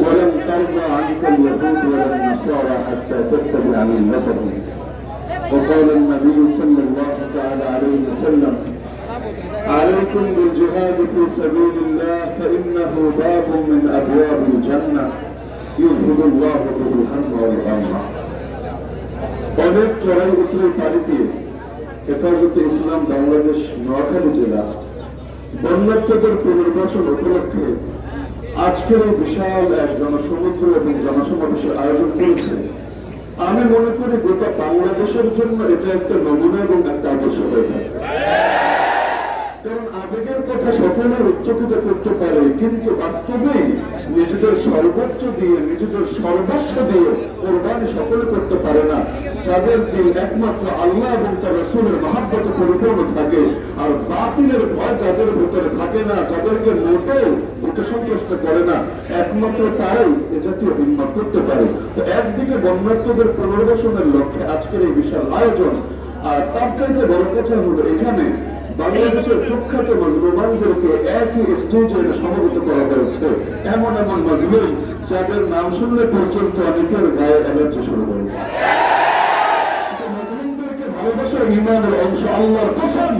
ولن ترضى عنك اليهود ولا النصارى حتى تتبع ملتهم وقال النبي صلى الله تعالى عليه وسلم عليكم بالجهاد في سبيل الله فإنه باب من أبواب الجنة يخرج الله به الهم والغمة অনেক চড়াই উঠলে পাড়ি হেফাজতে ইসলাম বাংলাদেশ, নোয়াখালী জেলা, বন্যার্থদের পুনর্বাসন উপলক্ষে আজকের এই বিশাল এক জনসমুদ্র এবং জনসমাবেশের আয়োজন করেছে। আমি মনে করি গোটা বাংলাদেশের জন্য এটা একটা নমুনা এবং একটা আদর্শ হয়ে থাকে। কথা সকলে উচ্চকিত করতে পারে, কিন্তু বাস্তবেই নিজেদের সর্বোচ্চ দিয়ে, নিজেদের সর্বস্ব দিয়ে কোরবানি সকলে করতে পারে না। যাদের দিল একমাত্র আল্লাহ এবং তার রসুলের মহাব্বত পরিপূর্ণ থাকে, আর বাতিলের ভয় যাদের ভিতরে থাকে না, যাদেরকে মোটেও বুকে সন্তুষ্ট করে না, একমাত্র তারাই এ জাতীয় হিম্মত করতে পারে। তো একদিকে বন্যার্থদের পুনর্বাসনের লক্ষ্যে আজকের এই বিশাল আয়োজন, আর তার চাইতে বড় কথা হলো এখানে বাংলাদেশের প্রখ্যাত মজলুমানদেরকে একই স্টেজে সমবেত করা হয়েছে। এমন এমন মজলুম যাদের নাম শুনলে পর্যন্ত অনেকের গায়ে অ্যালার্জি শুরু হয়েছে ইমানের অংশ আল্লাহর কসম।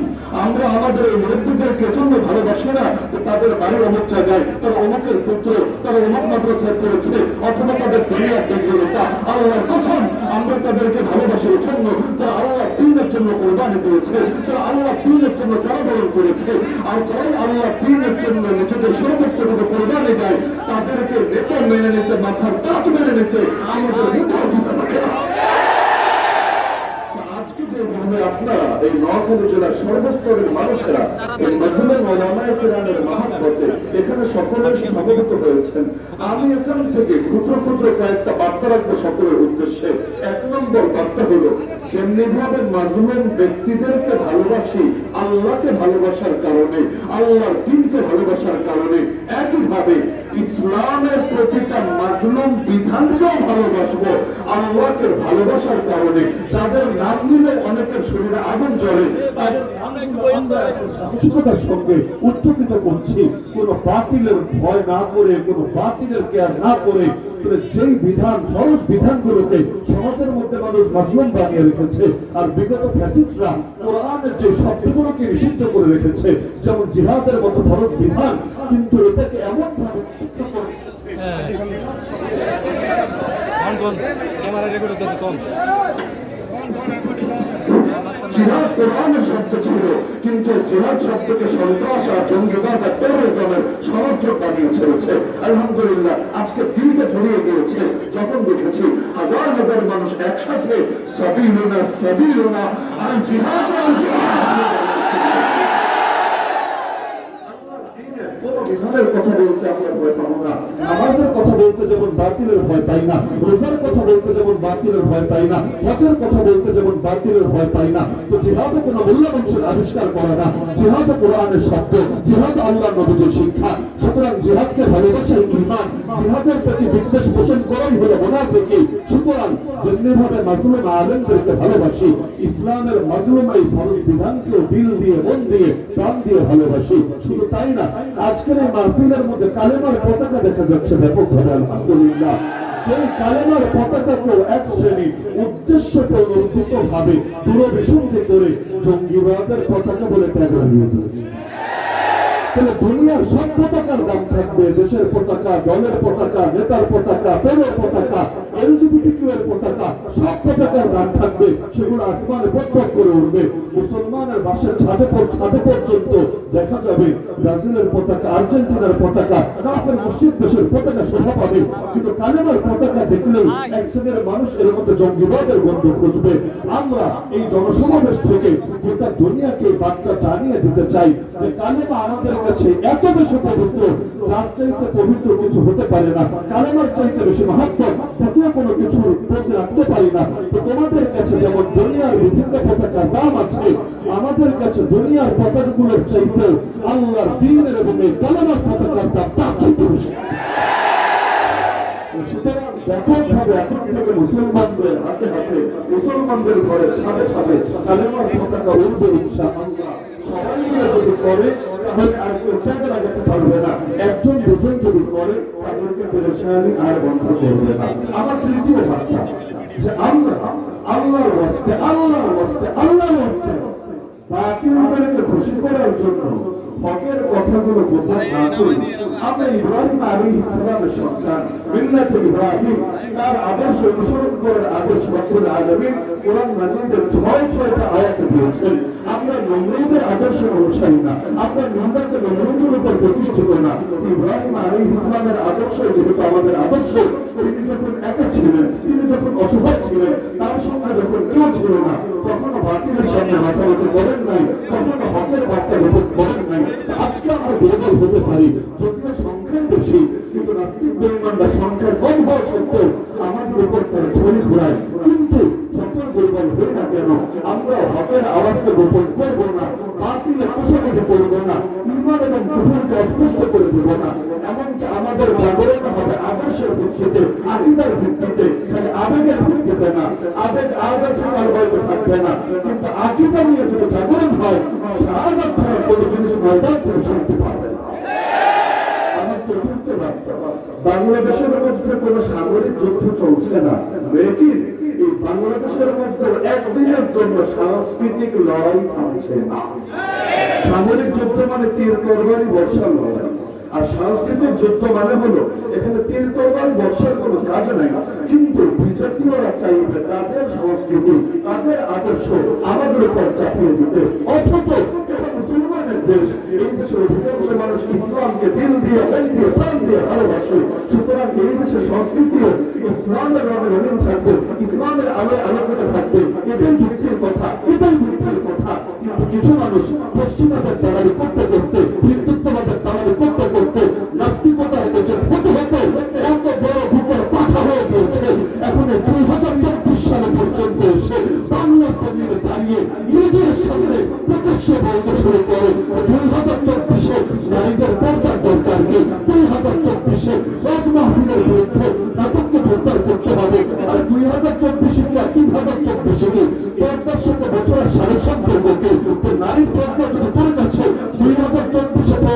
আমরা আমাদের এই মুরব্বীদেরকে জন্য ভালোবাসি না তো তাদের বাড়ির অমুক জায়গায় তারা অমুকের পুত্র, তারা অমুক মাদ্রাসায় পড়েছে অথবা তাদের দুনিয়া দেখবে এটা আল্লাহর কসম, আমরা তাদেরকে ভালোবাসার জন্য। তারা আল্লাহ তিনের জন্য কোরবানি করেছে। তারা আল্লাহ তিনের জন্য কারাবরণ করেছে। আর যারাই আল্লাহ তিনের জন্য নিজেদের সর্বোচ্চ করে কোরবানি দেয়, তাদেরকে বেতন মেনে নিতে, মাথার তাজ মেনে নিতে আমাদের মুখে দিতে থাকে না। আজকে যেভাবে আপনারা নোয়াখালী জেলার সর্বস্তরের মানুষেরা এই মজলুম ওলামায়ে কেরামের মহাব্বতে এখানে সকলে সমবেত হয়েছেন। আমি এখান থেকে ক্ষুদ্র ক্ষুদ্র কয়েকটা বার্তা রাখব সকলের উদ্দেশ্যে। এক নম্বর বার্তা হলো যেমনি ভাবে মাজলুম ব্যক্তিদেরকে ভালোবাসি, আল্লাহকে ভালোবাসার কারণে, আল্লাহর দিনকে ভালোবাসার কারণে, একইভাবে ইসলামের প্রতিটা মাজলুম বিধানকেও ভালোবাসবো, আল্লাহকে ভালোবাসার কারণে। যাদের নাম নিলে অনেকের শরীরে আগুন জ্বলে সাহসিকতার সঙ্গে উচ্চকিত করছি। কোন বাতিলের ভয় না করে, কোন বাতিলের কেয়ার না করে যেই বিধান, ফরজ বিধানগুলোকে সমাজের মধ্যে মানুষ মাসলুম বানিয়ে রেখেছে, আর বিগত ফ্যাসিস্টরা কোরআনের যে শব্দগুলোকে নিষিদ্ধ করে রেখেছে, যেমন জিহাদের মতো ফরজ বিধান কিন্তু এটাকে এমন ভাবে সন্ত্রাস আর জঙ্গিবাদ আর টেরোরিজমের সমর্থক বানিয়ে ছেড়েছে আলহামদুলিল্লাহ আজকে দিনটা ছড়িয়ে গিয়েছে যখন দেখেছি হাজার হাজার মানুষ একসাথে সাবিলুনা সাবিলুনা আর জিহাদ বিধানের কথা বলতে আমরা ভয় পাবো না। নামাজের কথা বলতে যেমন বাতিলের ভয় পাই না, রোজার কথা বলতে যেমন বাতিলের ভয় পাই না, হজের কথা বলতে যেমন বাতিলের ভয় পাই না, তো জিহাদ কোনো মূল্যবংশের আবিষ্কার করে না। জিহাদ কোরআনের শব্দ, জিহাদ আল্লাহ নবীজের শিক্ষা সুতরাং জিহাদকে ভালোবাসাই ইমান জিহাদের প্রতি বিদ্বেষ পোষণ করাই হলো মোনাফিকি। সুতরাং যেমনিভাবে মাজলুম আলেমদেরকে ভালোবাসি, ইসলামের মাজলুম এই ফরজ বিধানকেও দিল দিয়ে, মন দিয়ে, প্রাণ দিয়ে ভালোবাসি। শুধু তাই না, আজকের এই মাহফিলের মধ্যে কালেমার পতাকা দেখা যাচ্ছে ব্যাপকভাবে আলহামদুলিল্লাহ। সেই কালেমার পতাকাকেও এক শ্রেণি উদ্দেশ্য প্রণোদিত ভাবে দূরভিসন্ধি করে জঙ্গিবাদের পতাকা বলে ত্যাগ লাগিয়ে দিয়েছে। তাহলে দুনিয়ার সব পতাকার দাম থাকবে। দেশের পতাকা, দলের পতাকা, নেতার পতাকা পেলের পতাকা এলজিবিটিকিউ এর পতাকা, সব পতাকার দাম থাকবে। সেগুলো আসমানে পটপট করে উঠবে। মুসলমানের বাসের ছাদে ছাদে পর্যন্ত দেখা যাবে ব্রাজিলের পতাকা, আর্জেন্টিনার পতাকা, কাফের মুসলিম দেশের পতাকা শোভা পাবে। কিন্তু কালেমার পতাকা দেখলেই এক শ্রেণির মানুষ এর মধ্যে জঙ্গিবাদের গন্ধ খুঁজবে। আমরা এই জনসমাবেশ থেকে গোটা দুনিয়াকে বার্তা জানিয়ে দিতে চাই যে কালেমা আমাদের কাছে এত বেশি পবিত্র, যার চাইতে পবিত্র কিছু হতে পারে না। কালেমার চাইতে বেশি মাহাত্ম দ্বিতীয় কোনো কিছুর প্রতি রাখতে পারি না। তো তোমাদের কাছে যেমন দুনিয়ার বিভিন্ন পতাকার দাম আছে, আমাদের কাছে দুনিয়ার পতাকাগুলোর চাইতে আল্লাহর দিনের এবং এই কালেমার পতাকার দাম তার চাইতে বেশি মুসলমানদের হাতে হাতে, মুসলমানদের ঘরে ছাদে ছাদে কালেমার পতাকা উঠবে ইচ্ছা সবাই যদি করে তাহলে আর পারবে না। একজন দুজন যদি করে, তাদেরকে আর বন্ধ করবে না। আমার তৃতীয় বার্তা যে আমরা আল্লাহর আল্লাহর আল্লাহর বাকিদেরকে খুশি করার জন্য হকের কথাগুলো গোপন না করি আমরা ইব্রাহিম আলী ইসলামের সন্তান, মিল্লাত ইব্রাহিম, তার আদর্শ অনুসরণ করার আদর্শ রব্বুল আলামিন কোরআন মাজিদের ছয় ছয়টা আয়াত দিয়েছেন। আমরা নমরুদের আদর্শ অনুসারী না আমরা নমরুদকে নমরুদের উপর প্রতিষ্ঠিত না। ইব্রাহিম আলী ইসলামের আদর্শ যেহেতু আমাদের আদর্শ, তিনি যখন একা ছিলেন, তিনি যখন অসহায় ছিলেন, তার সঙ্গে যখন কেউ ছিল না, কখনো বাতিলের সামনে মাথামতি করেন নাই, কখনো হকের বার্তা গ্রহণ করেন নাই। আজকে আমরা দুর্বল হতে পারি, যদিও সংখ্যায় বেশি, কিন্তু নাস্তিক বেইমানরা সংখ্যায় কম হওয়া সত্ত্বেও আমাদের উপর তারা ছড়ি ঘোরায় কিন্তু দুর্বল হই না কেন? আমরা হকের আওয়াজকে গোপন করব না, বাতিলে পোশাকে করব না ইমান এবং কুফুরকে অস্পষ্ট করে দেব না। এমনকি আমাদের জাগরণ হবে আদর্শের ভিত্তিতে, আকিদার ভিত্তিতে খালি আবেগের ভিত্তিতে না। আবেগ আজ আছে, কাল হয়তো থাকবে না। কিন্তু আকিদা নিয়ে যদি জাগরণ হয়, শাহাদাত ছাড়া কোনো জিনিস ময়দান থেকে শুনতে পারবে বাংলাদেশের মধ্যে কোন সামরিক যুদ্ধ চলছে না। বাংলাদেশের মধ্যে একদিনের জন্য সাংস্কৃতিক লড়াই থামছে না। সামরিক যুদ্ধ মানে তীর তরবারি বর্ষার লড়াই। আর সাংস্কৃতিক যুদ্ধ মানে হলো এখানে তীর তরবারি বর্ষার কোনো কাজ নাই। কিন্তু বিজেপিরা চাইবে তাদের সংস্কৃতি, তাদের আদর্শ আমাদের উপর চাপিয়ে দিতে। অথচ দেশ এই দেশের অধিকাংশ মানুষ ইসলামকে দিল দিয়ে মন দিয়ে, প্রাণ দিয়ে ভালোবাসে। সুতরাং কিছু মানুষ পশ্চিমাদের দালালি করতে করতে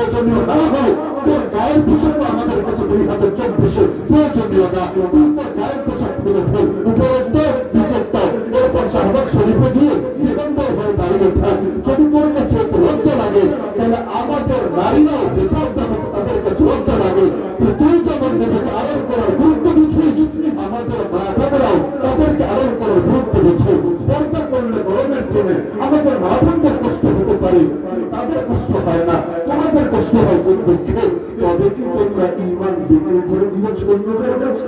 প্রয়োজনীয় না হয়, তোর গায়ের পোশাক আমাদের কাছে দুই হাজার চব্বিশে প্রয়োজনীয় না। তুই তোর গায়ের পোশাক খুলে ফেল উপরের তো নিচের তো এরপর শাহবাগ শরীফে গিয়ে দিগম্বর হয়ে দাঁড়িয়ে থাক। যদি তোর কাছে লজ্জা লাগে, তাহলে আমাদের নারীরাও বিপদ তাদের কাছে লজ্জা লাগে। তাদের কষ্ট হয় না তোমাদের কষ্ট হয় কোন দুঃখে তবে কি তোমরা ইমান বিক্রি করে দিয়েছ করে কাছে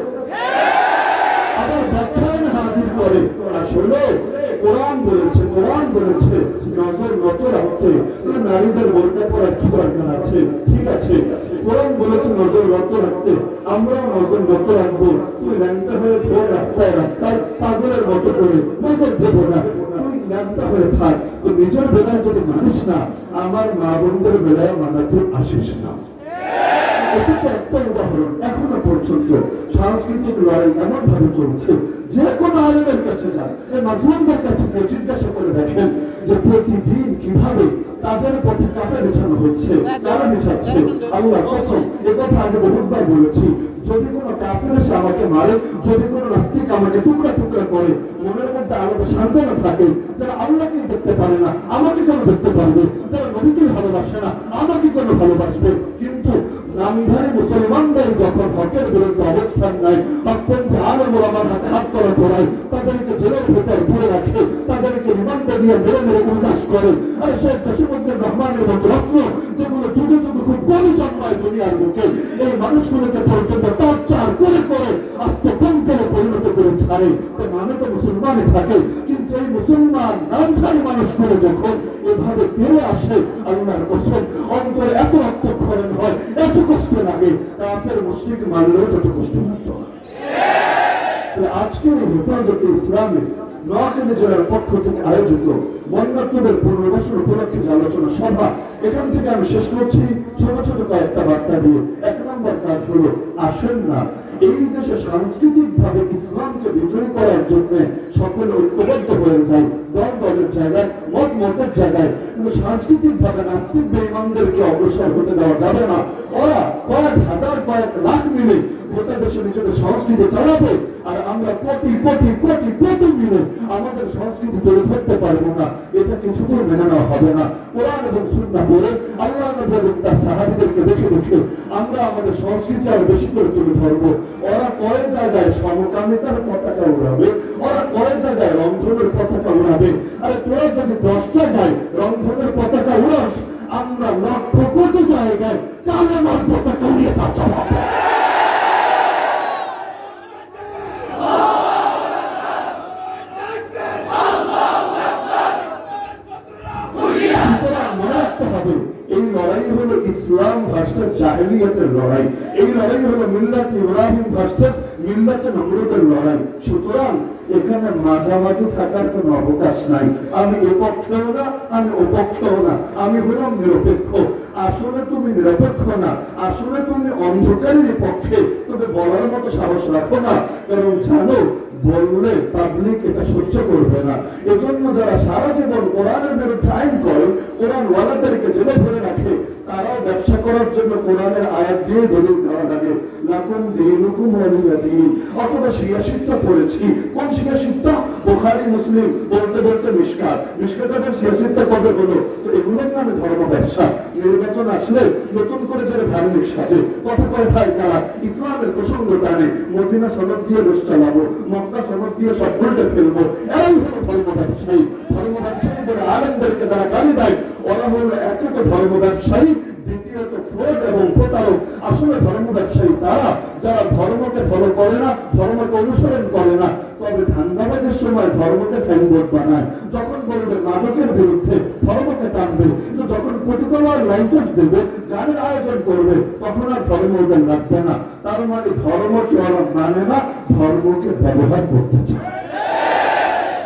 আবার ব্যাখ্যান হাজির করে। আসলে কোরআন বলেছে কোরআন বলেছে, নজর নত রাখতে। নারীদের বোরকা পরার কি দরকার আছে? ঠিক আছে। কোরআন বলেছে নজর নত রাখতে। আমরাও নজর নত রাখব। তুই ল্যাংটা হয়ে ভোর রাস্তায় রাস্তায় পাগলের মতো করে নজর দেবো না। তুই ল্যাংটা হয়ে থাক। তো নিজের বেলায় যদি মানিস না, আমার মা বোনদের বেলায় মানাতে আসিস না। সাংস্কৃতিক লড়াই এমন ভাবে চলছে, যে কোনো কাছে যান কাছে গিয়ে জিজ্ঞাসা করে দেখেন যে প্রতিদিন কীভাবে তাদের পথে কাটা বিছানো হচ্ছে আল্লাহ কসম কথা বলেছি, যদি কোনো কাফের এসে আমাকে মারে, যদি কোনো নাস্তিক আমাকে টুকরা টুকরা করে, মনের মধ্যে আলাদা সান্ত্বনা থাকে, যারা আল্লাহকেই দেখতে পারে না, আমাকে কেন দেখতে পারবে? যারা নবীকেই ভালোবাসে না, আমাকে কেন ভালোবাসবে? কিন্তু নামধারী মুসলমানদের যখন হকের বিরুদ্ধে অবস্থান নেয় অত্যন্ত আলো আমার হাতে হাত করে ধরায়, তাদেরকে জেলের ভেতর ধরে রাখে, তাদেরকে রিমান্ডে দিয়ে মেরে মেরে উল্লাস করে। আর শেখ জসিমুদ্দিন রহমানের মতো রত্ন, যেগুলো যুগে যুগে খুব কমই জন্মায় দুনিয়ার বুকে, এই মানুষগুলোকে পর্যন্ত টর্চার করে করে পরিণত করে ছাড়ে, তো মানে তো মুসলমানই থাকে। কিন্তু এই মুসলমান নামধারী মানুষগুলো যখন এভাবে তেড়ে আসে, আল্লাহর কসম, অন্তরে এত রক্তক্ষরণ হয়, এত কষ্ট লাগে, কাফের মুশরিক মানলেও যত কষ্ট লাগতো। আজকের এই হেফাজতে ইসলামে নোয়াখালী জেলার পক্ষ থেকে আয়োজিত বন্যার্থদের পুনর্বাসন উপলক্ষে যে আলোচনা সভা, এখান থেকে আমি শেষ করছি। ছোট ছোট কয়েকটা বার্তা দিয়ে। এক নম্বর কাজ হলো, আসেন না। এই দেশে সাংস্কৃতিক ভাবে ইসলামকে বিজয়ী করার জন্য সকলে ঐক্যবদ্ধ হয়ে যায় দল দলের জায়গায় মত মতের জায়গায়। কিন্তু সাংস্কৃতিক ভাবে নাস্তিক বেঈমানদেরকে অগ্রসর হতে দেওয়া যাবে না। ওরা কয়েক হাজার, কয়েক লাখ মিলে গোটা দেশে নিজেদের সংস্কৃতি চালাবে আর আমরা কোটি কোটি কোটি কোটি মিলে আমাদের সংস্কৃতি তৈরি করতে পারব না। এটা কিছুতেই মেনে নেওয়া হবে না। কোরআন এবং সুন্না বলে আল্লাহ নবী তার সাহাবিদেরকে দেখে দেখে আমরা আমাদের সংস্কৃতি আরও বেশি করে তুলে ধরবো। ওরা কয়েক জায়গায় সমকামিতার পতাকা উড়াবে, ওরা কয়েক জায়গায় রংধনের পতাকা উড়াবে। আরে তোরা যদি দশ জায়গায় রংধনের পতাকা উড়াস, আমরা লক্ষ কোটি জায়গায় কালেমার পতাকা উড়িয়ে তার জবাব দেব। সুতরাং মনে রাখতে হবে এই লড়াই হলো ইসলাম ভার্সেস জাহেলিয়াতের লড়াই। এই লড়াই হলো মিল্লাত ইব্রাহিম ভার্সেস মিল্লাত নমরুদের লড়াই। সুতরাং এখানে মাঝামাঝি থাকার কোনো অবকাশ নাই। আমি এ পক্ষেও না, আমি ও না। আমি হলাম নিরপেক্ষ। আসলে তুমি নিরপেক্ষ না। আসলে তুমি অন্ধকারের পক্ষে। তবে বলার মতো সাহস রাখো না। কারণ জানো বললে পাবলিক এটা সহ্য করবে না। এজন্য যারা সারা জীবন কোরআনের বিরুদ্ধে আইন করে কোরআন ওয়ালাদেরকে জেলে ধরে রাখে, তারাও ব্যবসা করার জন্য কোরআনের আয়াত দিয়ে দলিল দেওয়া লাগে। লাকুম অথবা শিয়া শিক্ষা পড়েছি কোন শিয়া শিক্ষা বোখারি, মুসলিম, বলতে বলতে মিশকাত। মিশকাত আবার শিয়া শিক্ষা কবে তো এগুলোর নামে ধর্ম ব্যবসা। নির্বাচন আসলে নতুন করে যারা ধার্মিক সাজে, কথা কয় যারা ইসলামের প্রসঙ্গ টানে, মদিনা সনদ দিয়ে দেশ চালাবো, মক্কা সনদ দিয়ে সব উল্টে ফেলব। এই হলো ধর্ম ব্যবসায়ী ধর্ম ব্যবসায়ীদের আনন্দেরকে যারা গালি দেয়, ওরা হলো একে তো ধর্ম ব্যবসায়ী দ্বিতীয়ত এবং প্রতারক। আসলে ব্যবসায়ী তারা যারা ধর্মকে ফলো করে না, ধর্মকে অনুসরণ করে না, তবে ধান্দাবাজের সময় ধর্মকে সাইনবোর্ড বানায়। যখন বলবে মাদকের বিরুদ্ধে ধর্মকে টানবে, কিন্তু যখন প্রতিতলার লাইসেন্স দেবে, গানের আয়োজন করবে, তখন আর ধর্ম ওদের লাগবে না। তার মানে ধর্মকে ওরা মানে না, ধর্মকে ব্যবহার করতে চায়।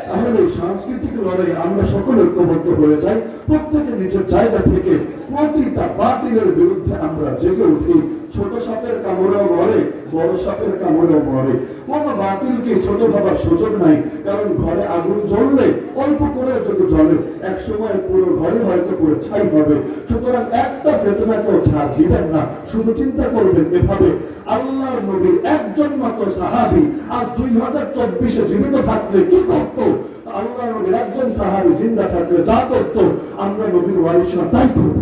তাহলে সাংস্কৃতিক লড়াই আমরা সকলে ঐক্যবদ্ধ হয়ে যাই। প্রত্যেকে নিজের জায়গা থেকে প্রতিটা বাতিলের বিরুদ্ধে আমরা জেগে উঠি। ছোট সাপের কামড়েও মরে, বড় সাপের কামড়েও মরে। কোন বাতিলকে ছোট ভাবার সুযোগ নাই, কারণ ঘরে আগুন জ্বললে অল্প করে যদি জ্বলে, এক সময় পুরো ঘরে হয়তো পুরো ছাই হবে। সুতরাং একটা ফেতনাকেও ছাড় দিবেন না, শুধু চিন্তা করবেন এভাবে। আল্লাহর নবীর একজন মাত্র সাহাবি, আজ দুই হাজার চব্বিশে জীবিত থাকলে কি করতো? আল্লাহ নবীর একজন সাহাবি জিন্দা থাকলে যা করতো, আমরা নবীর ওয়ারিসরা তাই করব।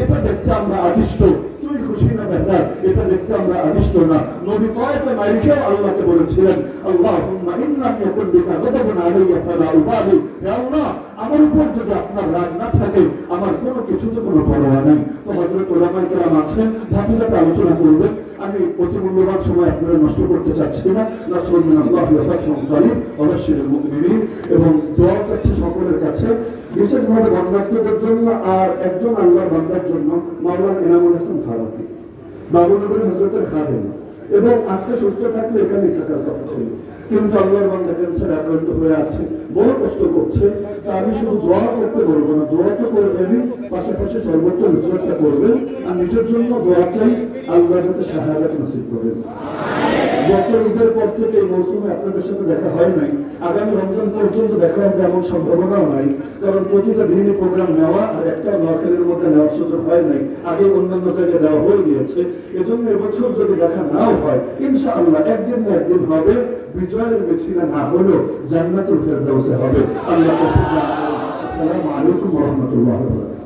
এটা দেখতে আমরা আদিষ্ট। তুই খুশি না বেজার, এটা দেখতে আমরা আদিষ্ট না। নবী কয়েফে মাইকেও আল্লাহকে বলেছিলেন আল্লাহ ইন্নাম ইয়াকুন বিকা গাদাবুন আলাইয়া ফালা উবালি আল্লাহ আমার উপর যদি আপনার রাগ না থাকে, আমার কোনো কিছুতে কোনো পরোয়া নেই। তো হযরত ওলামায়ে কেরাম আছেন ধাপে আলোচনা করবেন। আমি অতি মূল্যবান সময় আপনারা নষ্ট করতে চাচ্ছি না। নাসরুল মিনাল্লাহি ওয়া ফাতহুন কারীম ওয়া বাশশিরিল মুমিনিন। এবং দোয়া চাচ্ছি সকলের কাছে। বিশেষভাবে বন্যার্থীদের জন্য আর একজন আল্লাহর বান্দার জন্য মাওলানা এনামুল হাসান ফারুকী বাবুনগরী হজরতের খাদেম। এবং আজকে সুস্থ থাকলে এখানেই থাকার কথা ছিল। কিন্তু আল্লাহর বান্দা ক্যান্সার আক্রান্ত হয়ে আছে। বড় কষ্ট করছে। তা আমি শুধু দোয়া করতে বলব না, দোয়া তো করবেনই পাশাপাশি সর্বোচ্চ নজরটা করবেন। আর নিজের জন্য দোয়া চাই, আল্লাহ যাতে সাহায্য নসিব করেন। গত ঈদের পর থেকে এই মৌসুমে আপনাদের সাথে দেখা হয় নাই। আগামী রমজান পর্যন্ত দেখা হবে এমন সম্ভাবনাও নাই। কারণ প্রতিটা দিনই প্রোগ্রাম নেওয়া আর একটা নরকেলের মধ্যে নেওয়ার সুযোগ হয় নাই। আগে অন্যান্য জায়গায় দেওয়া হয়ে গিয়েছে। এজন্য এবছর যদি দেখা নাও হয়, ইনশাআল্লাহ একদিন না একদিন হবে। বিজয়ের মিছিল না হলো জান্নাতুল ফেরদাউসে হবে আল্লাহ আসসালামু আলাইকুম ওয়া রাহমাতুল্লাহি ওয়া বারাকাতুহু